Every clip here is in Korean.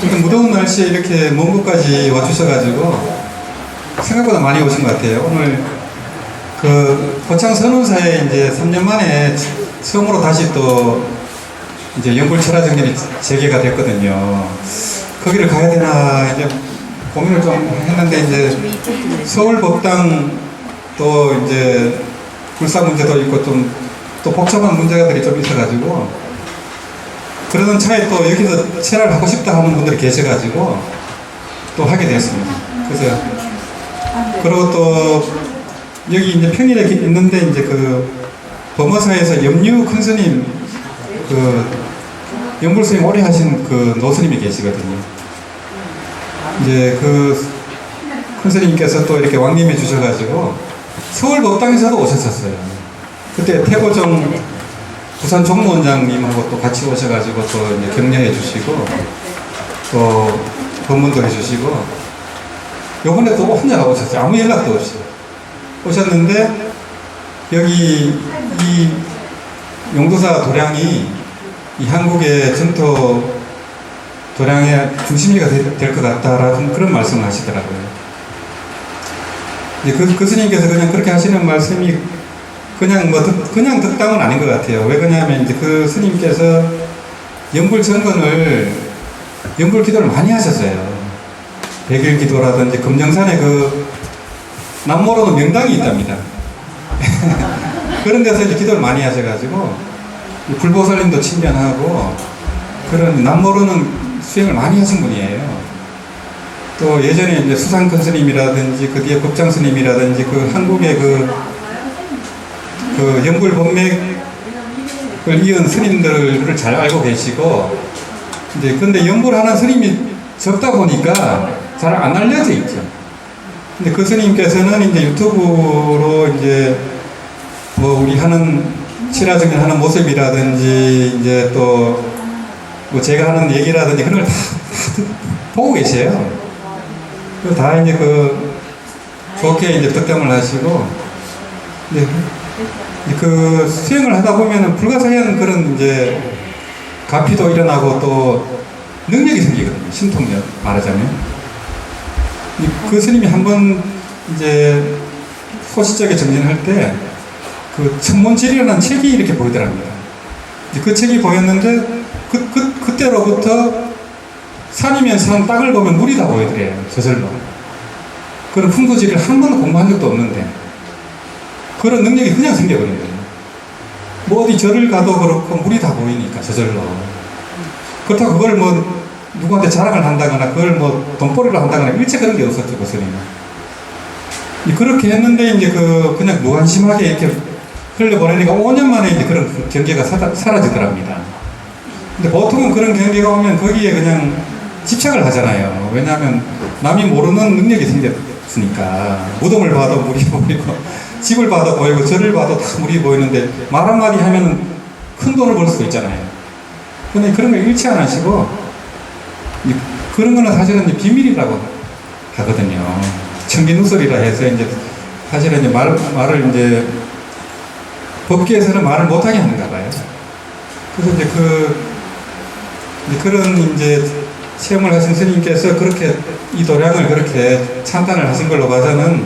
근데 무더운 날씨에 이렇게 먼 곳까지 와주셔가지고 생각보다 많이 오신 것 같아요. 오늘 그 고창 선운사에 이제 3년 만에 처음으로 다시 또 이제 연불 철화정전이 재개가 됐거든요. 거기를 가야 되나 이제 고민을 좀 했는데 이제 서울 법당 또 이제 불사 문제도 있고 좀 또 복잡한 문제가들이 좀 있어가지고 그러던 차에 또 여기서 체라를 하고 싶다 하는 분들이 계셔가지고 또 하게 되었습니다. 그래서 그리고 또 여기 이제 평일에 있는데 이제 그 범어사에서 염류 큰 스님 그 연불 스님 오래 하신 그 노스님이 계시거든요. 이제 그 큰 스님께서 또 이렇게 왕림해 주셔가지고 서울 법당에서도 오셨었어요. 그때 태고정 부산 종무원장님하고 또 같이 오셔가지고 또 이제 격려해 주시고 또 법문도 해주시고 요번에 또 혼자 오셨어요. 아무 연락도 없이 오셨는데 여기 이 용도사 도량이 이 한국의 전토 도량의 중심지가 될 것 같다라는 그런 말씀을 하시더라고요. 이제 그, 그 스님께서 그냥 그렇게 하시는 말씀이 그냥 뭐 듣- 그냥 득담은 아닌 것 같아요. 왜 그러냐면 이제 그 스님께서 연불 전건을 연불 기도를 많이 하셨어요. 백일 기도라든지 금정산에 그 남모로는 명당이 있답니다. 그런 데서 이제 기도를 많이 하셔가지고 이 불보살님도 친견하고 그런 남모로는 수행을 많이 하신 분이에요. 또 예전에 이제 수상큰 스님이라든지 그 뒤에 법장 스님이라든지 그 한국의 그, 그 연불 법맥을 이은 스님들을 잘 알고 계시고 이제 근데 연불하는 스님이 적다 보니까 잘 안 알려져 있죠. 근데 그 스님께서는 이제 유튜브로 이제 뭐 우리 하는 친화정연 하는 모습이라든지 이제 또 뭐 제가 하는 얘기라든지 그런 걸다 보고 계세요. 그다 이제 그 좋게 이제 득담을 하시고 이제 그 수행을 하다 보면은 불가사의한 그런 이제 가피도 일어나고 또 능력이 생기거든요. 신통력 말하자면 이- 그 스님이 한 번 이제 소시적에 정진할 때 그 천문지리라는 책이 이렇게 보이더랍니다. 그 책이 보였는데 그, 그, 그때로부터 산이면 산 땅을 보면 물이 다 보이더래요. 저절로. 그런 풍도지리를 한 번도 공부한 적도 없는데 그런 능력이 그냥 생겨버린 거예요. 뭐 어디 절을 가도 그렇고 물이 다 보이니까 저절로. 그렇다고 그걸 뭐 누구한테 자랑을 한다거나 그걸 뭐 돈벌이를 한다거나 일체 그런 게 없었죠, 그 스님은. 이 그렇게 했는데 이제 그 그냥 무관심하게 이렇게 흘려보내니까 5년 만에 이제 그런 경계가 사라, 사라지더랍니다. 근데 보통은 그런 경계가 오면 거기에 그냥 집착을 하잖아요. 왜냐하면 남이 모르는 능력이 생겼으니까. 무덤을 봐도 물이 보이고, 집을 봐도 보이고, 절을 봐도 다 물이 보이는데, 말 한마디 하면은 큰 돈을 벌수 있잖아요. 근데 그런 거 잃지 안 하시고, 이- 그런 거는 사실은 비밀이라고 하거든요. 청기누설이라 해서 이제 사실은 이제 말, 말을 이제 법계에서는 말을 못하게 하는가 봐요. 그래서 이제 그, 이제 그런 이제 체험을 하신 스님께서 그렇게 이 도량을 그렇게 참단을 하신 걸로 봐서는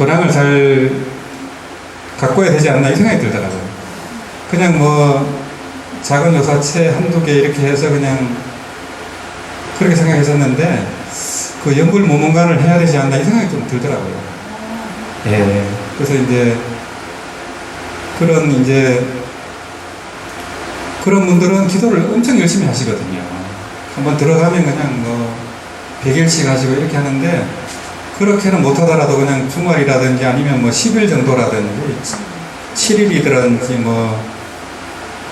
도량을 잘 가꿔야 되지 않나 이 생각이 들더라고요. 그냥 뭐 작은 요사체 한두 개 이렇게 해서 그냥 그렇게 생각했었는데 그 연불 모문관을 해야 되지 않나 이 생각이 좀 들더라고요. 예. 그래서 이제 그런 이제 그런 분들은 기도를 엄청 열심히 하시거든요. 한번 들어가면 그냥 뭐 100일씩 하시고 이렇게 하는데 그렇게는 못하더라도 그냥 주말이라든지 아니면 뭐 10일 정도라든지 7일이든지 뭐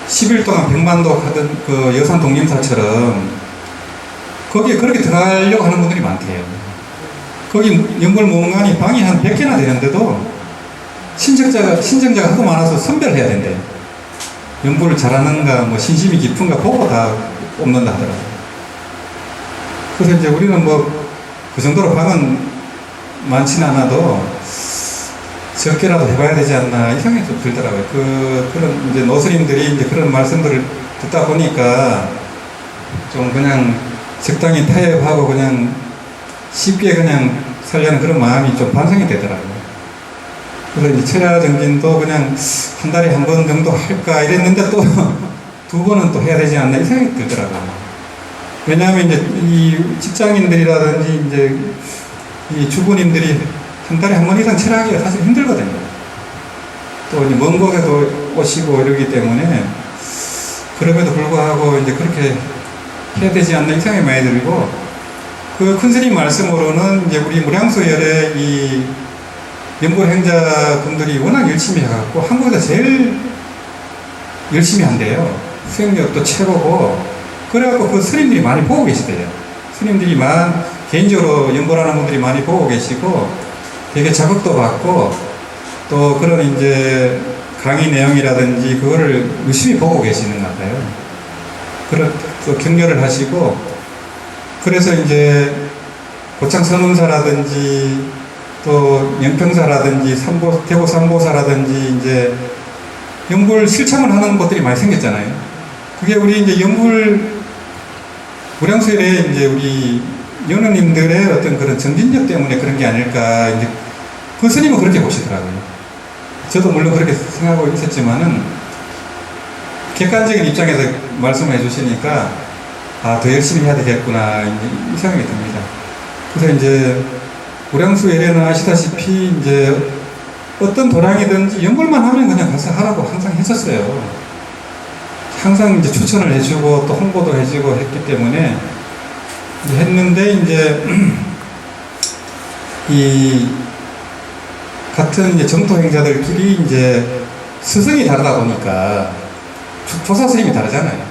10일 동안 백만도 하던 그 여산 독림사처럼 거기에 그렇게 들어가려고 하는 분들이 많대요. 거기 연불 모문관이 방이 한 100개나 되는데도 신청자가, 신청자가 하도 많아서 선별해야 된대요. 연구를 잘하는가, 뭐, 신심이 깊은가 보고 다 뽑는다 하더라고요. 그래서 이제 우리는 뭐, 그 정도로 방은 많지는 않아도 적게라도 해봐야 되지 않나, 이 생각이 좀 들더라고요. 그, 그런 이제 노스님들이 이제 그런 말씀들을 듣다 보니까 좀 그냥 적당히 타협하고 그냥 쉽게 그냥 살려는 그런 마음이 좀 반성이 되더라고요. 그래서 이제 철야 정진도 그냥 한 달에 한 번 정도 할까 이랬는데 또 두 번은 또 해야 되지 않나 이 생각이 들더라고요. 왜냐하면 이제 이 직장인들이라든지 이제 이 주부님들이 한 달에 한 번 이상 철야하기가 사실 힘들거든요. 또 먼 곳에도 오시고 이러기 때문에 그럼에도 불구하고 이제 그렇게 해야 되지 않나 이 생각이 많이 들고 그 큰 스님 말씀으로는 이제 우리 무량수 열의 이 연불 행자분들이 워낙 열심히 해갖고 한국에서 제일 열심히 한대요. 수행력도 최고고 그래갖고 그 스님들이 많이 보고 계시대요. 스님들이 만 개인적으로 연불하는 분들이 많이 보고 계시고 되게 자극도 받고 또 그런 이제 강의 내용이라든지 그거를 열심히 보고 계시는 것 같아요. 그런 또 격려를 하시고 그래서 이제 고창 선운사라든지 또 영평사라든지 삼보, 대구 삼보사라든지 이제 연불 실천을 하는 것들이 많이 생겼잖아요. 그게 우리 이제 연불 무량수열의 이제 우리 연우님들의 어떤 그런 정진력 때문에 그런 게 아닐까 이제 그 스님은 그렇게 보시더라고요. 저도 물론 그렇게 생각하고 있었지만은 객관적인 입장에서 말씀해 주시니까 아, 더 열심히 해야 되겠구나 이 생각이 듭니다. 그래서 이제 무량수 예례는 아시다시피 이제 어떤 도량이든지 연불만 하면 그냥 가서 하라고 항상 했었어요. 항상 이제 추천을 해주고 또 홍보도 해주고 했기 때문에 했는데 이제 이 같은 이제 정토 행자들끼리 이제 스승이 다르다 보니까 조- 조사 스님이 다르잖아요.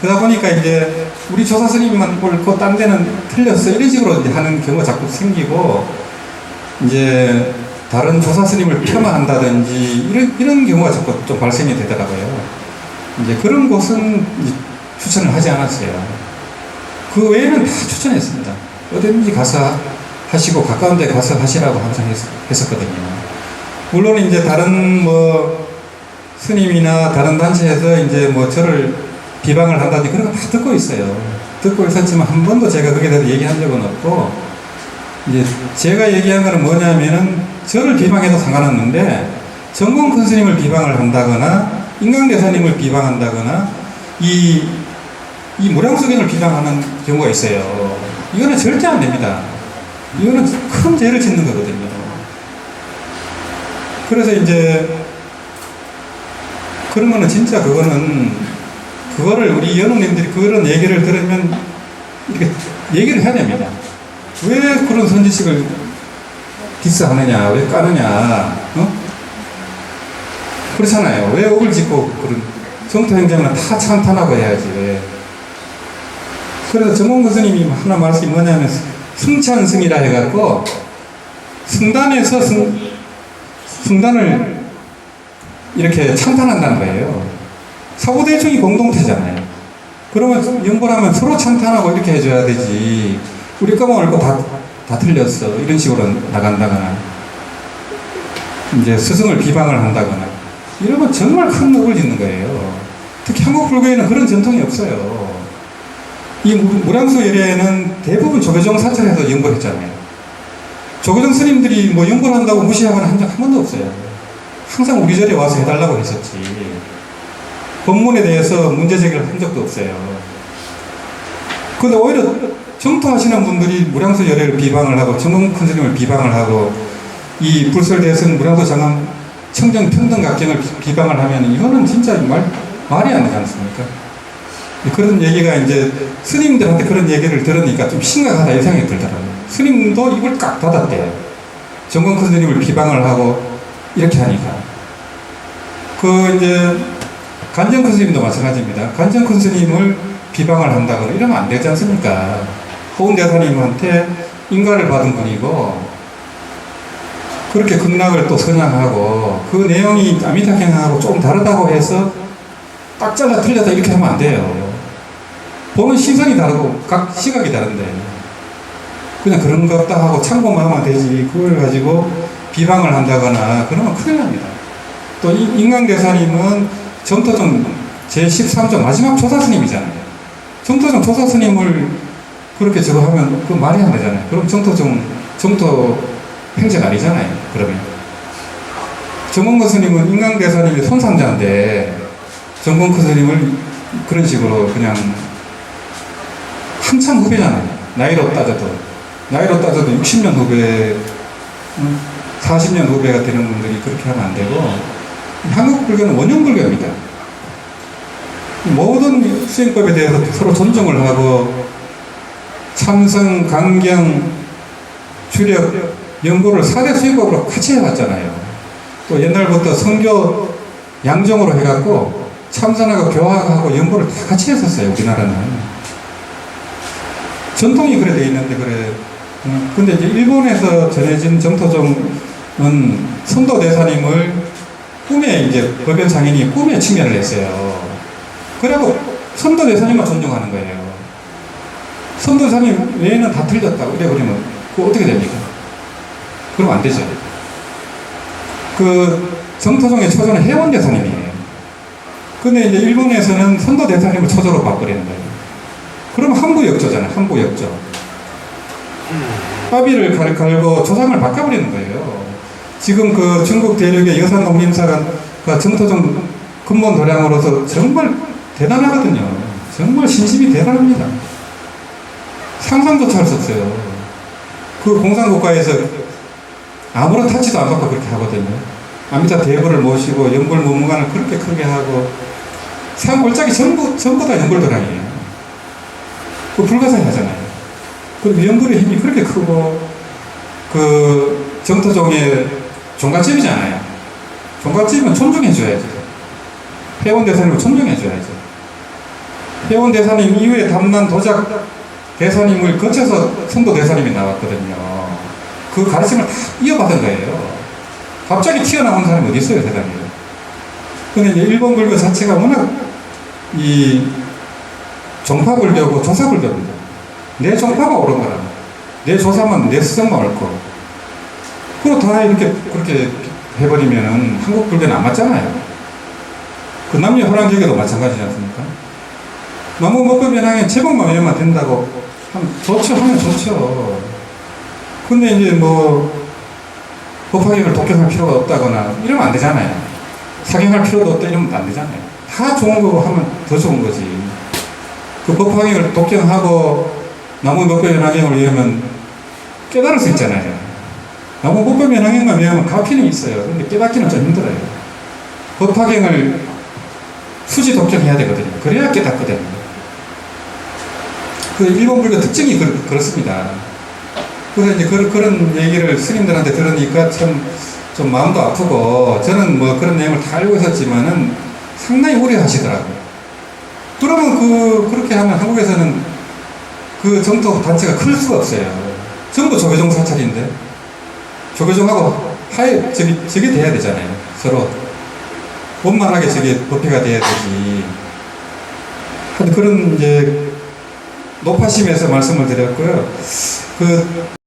그러다 보니까 이제 우리 조사 스님만 옳고 딴 데는 틀렸어 이런 식으로 이제 하는 경우가 자꾸 생기고 이제 다른 조사 스님을 폄하한다든지 이런 이런 경우가 자꾸 좀 발생이 되더라고요. 이제 그런 곳은 이제 추천을 하지 않았어요. 그 외에는 다 추천했습니다. 어디든지 가서 하시고 가까운 데 가서 하시라고 항상 했, 했었거든요. 물론 이제 다른 뭐 스님이나 다른 단체에서 이제 뭐 저를 비방을 한다든지 그런 거 다 듣고 있어요. 듣고 있었지만 한 번도 제가 거기에 대해서 얘기한 적은 없고 이제 제가 얘기한 거는 뭐냐면은 저를 비방해도 상관없는데 전공 큰 스님을 비방을 한다거나 인강대사님을 비방한다거나 이, 이 무량수견을 비방하는 경우가 있어요. 이거는 절대 안 됩니다. 이거는 큰 죄를 짓는 거거든요. 그래서 이제 그런 거는 진짜 그거는 그거를 우리 연우님들이 그런 얘기를 들으면 이렇게 얘기를 해야 됩니다. 왜 그런 선지식을 디스하느냐, 왜 까느냐, 어? 그렇잖아요. 왜 억을 짓고 그런 정토 행정은 다 찬탄하고 해야지. 왜. 그래서 정원 교수님이 하나 말씀이 뭐냐면 승찬승이라 해갖고 승단에서 승, 승단을 이렇게 찬탄한다는 거예요. 사고대중이 공동체잖아요. 그러면 연보라면 서로 찬탄하고 이렇게 해줘야 되지. 우리 거만 옳고 다, 다 틀렸어. 이런 식으로 나간다거나. 이제 스승을 비방을 한다거나. 이러면 정말 큰 억을 짓는 거예요. 특히 한국 불교에는 그런 전통이 없어요. 이 무- 무량수 예례는 대부분 조계종 사찰에서 연보했잖아요. 조계종 스님들이 뭐 연보한다고 무시하거나 한적한 번도 없어요. 항상 우리 절에 와서 해달라고 했었지. 법문에 대해서 문제 제기를 한 적도 없어요. 근데 오히려 정토하시는 분들이 무량수 열애를 비방을 하고 정공 큰 스님을 비방을 하고 이 불설대에서는 무량수 장암 청정 평등 각경을 비- 비방을 하면 이거는 진짜 말, 말이 안 되지 않습니까? 그런 얘기가 이제 스님들한테 그런 얘기를 들으니까 좀 심각하다 이 생각이 들더라고요. 스님도 입을 깍 닫았대요. 정권 큰 스님을 비방을 하고 이렇게 하니까. 그 이제 간정 큰 스님도 마찬가지입니다. 간정 큰 스님을 비방을 한다거나 이러면 안 되지 않습니까? 호은 대사님한테 인가를 받은 분이고 그렇게 극락을 또 선양하고 그 내용이 아미타경하고 조금 다르다고 해서 딱 잘라 틀렸다 이렇게 하면 안 돼요. 보는 시선이 다르고 각 시각이 다른데 그냥 그런 것 같다 하고 참고만 하면 되지 그걸 가지고 비방을 한다거나 그러면 큰일 납니다. 또 이- 인강대사님은 정토종 제13조 마지막 조사 스님이잖아요. 정토종 그러면 조사 스님을 그렇게 저거 하면 그 말이 안 되잖아요. 그럼 정토 정, 정토 행제가 아니잖아요. 그러면. 정원근 스님은 인간대사님의 손상자인데 정원근 스님을 그런 식으로 그냥 한참 후배잖아요. 나이로 따져도. 나이로 따져도 60년 후배, 음, 40년 후배가 되는 분들이 그렇게 하면 안 되고, 한국 불교는 원형 불교입니다. 모든 수행법에 대해서 서로 존중을 하고, 참성, 강경, 주력, 연구를 4대 수행법으로 같이 해왔잖아요. 또 옛날부터 선교 양정으로 해갖고, 참선하고 교화하고 연구를 다 같이 했었어요, 우리나라는. 전통이 그래 돼 있는데 그래. 음, 근데 이제 일본에서 전해진 정토종은 선도 대사님을 꿈에 이제 법연 장인이 꿈에 침면을 했어요. 그리고 선도 대사님만 존중하는 거예요. 선도 대사님 외에는 다 틀렸다. 이래 버리면 그 어떻게 됩니까? 그러면 안 되죠. 그 정토종의 처조는 해원 대사님이에요. 근데 이제 일본에서는 선도 대사님을 처조로 바꾸려는 거예요. 그럼 한부역조잖아요. 한부역조. 빠비를 갈- 갈고 조상을 바꿔버리는 거예요. 지금 그 중국 대륙의 여산 농림사가 그 정토종 근본 도량으로서 정말 대단하거든요. 정말 신심이 대단합니다. 상상조차 할 수 없어요. 그 공산국가에서 아무런 타치도 안 받고 그렇게 하거든요. 아미타 대부를 모시고 연골 문무관을 그렇게 크게 하고 산골짜기 전부 전부 다 연골 도량이에요. 그 불가사의 하잖아요. 그리고 연불의 힘이 그렇게 크고, 그 정토종의 종갓집이잖아요. 종갓집은 존중해줘야죠. 회원 대사님을 존중해줘야죠. 회원 대사님 이후에 담난 도작 대사님을 거쳐서 선도 대사님이 나왔거든요. 그 가르침을 다 이어받은 거예요. 갑자기 튀어나온 사람이 어디 있어요, 세상에. 근데 이제 일본 불교 자체가 워낙 이 종파불교고 조사불교입니다. 내 종파가 옳은 거라. 내 조사만 내 수정만 옳고. 그리고 다 이렇게 그렇게 해버리면은 한국 불교는 안 맞잖아요. 그 남녀 호랑제교도 마찬가지지 않습니까? 너무 변하게 제목만 외우면 된다고 하면 좋죠 하면 좋죠. 근데 이제 뭐 법화경을 독경할 필요가 없다거나 이러면 안 되잖아요. 사경할 필요도 없다 이러면 안 되잖아요. 다 좋은 거고 하면 더 좋은 거지. 그 법화경을 독경하고 나무 법법 연화경을 외우면 깨달을 수 있잖아요. 나무 법법 연화경만 외우면 가피는 있어요. 근데 깨닫기는 좀 힘들어요. 법화경을 수지 독경해야 되거든요. 그래야 깨닫거든요. 그 일본 불교 특징이 그, 그렇 습니다. 그래서 이제 그런, 그런 얘기를 스님들한테 들으니까 참 좀 마음도 아프고 저는 뭐 그런 내용을 다 알고 있었지만은 상당히 우려하시더라고요. 그러면 그, 그렇게 하면 한국에서는 그 정토 단체가 클 수가 없어요. 전부 조계종 사찰인데. 조계종하고 하에, 저기, 저게 돼야 되잖아요. 서로. 원만하게 저게 법회가 돼야 되지. 그런 이제 높아심에서 말씀을 드렸고요. 그